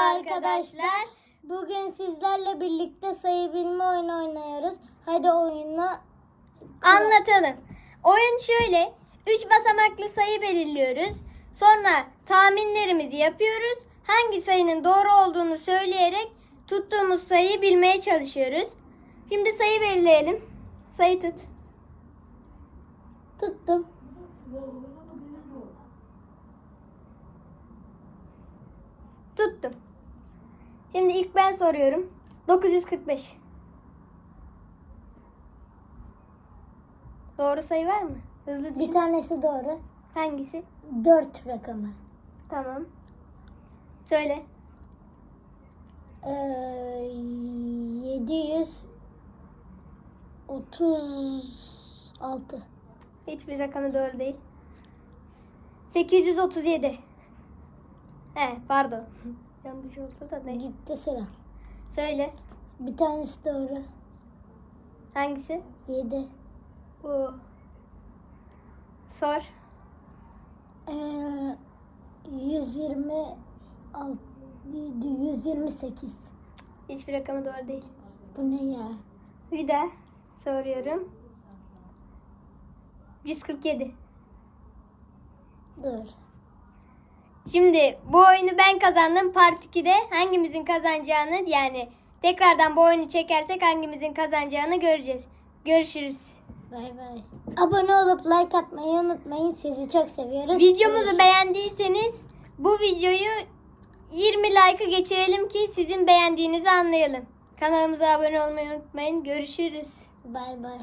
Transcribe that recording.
arkadaşlar. Bugün sizlerle birlikte sayı bilme oyunu oynuyoruz. Hadi oyuna Anlatalım. Oyun şöyle. 3 basamaklı sayı belirliyoruz. Sonra tahminlerimizi yapıyoruz. Hangi sayının doğru olduğunu söyleyerek tuttuğumuz sayıyı bilmeye çalışıyoruz. Şimdi sayı belirleyelim. Sayı tut. tuttum. Tuttum. Şimdi ilk ben soruyorum. 945. Doğru sayı var mı? Hızlı düşün. Bir tanesi doğru. Hangisi? 4 rakamı. Tamam. Söyle. Ee, 736. Hiçbir rakamı doğru değil. 837. He pardon. Yanlış oldu da neyse. Gitti sıra. Söyle. Bir tanesi doğru. Hangisi? 7. Bu. Sor. Ee, 126 128. Hiçbir rakamı doğru değil. Bu ne ya? Bir daha soruyorum. 147. Dur. Şimdi bu oyunu ben kazandım. Part 2'de hangimizin kazanacağını yani tekrardan bu oyunu çekersek hangimizin kazanacağını göreceğiz. Görüşürüz. Bay bay. Abone olup like atmayı unutmayın. Sizi çok seviyoruz. Videomuzu beğendiyseniz bu videoyu 20 like'ı geçirelim ki sizin beğendiğinizi anlayalım. Kanalımıza abone olmayı unutmayın. Görüşürüz. Bay bay.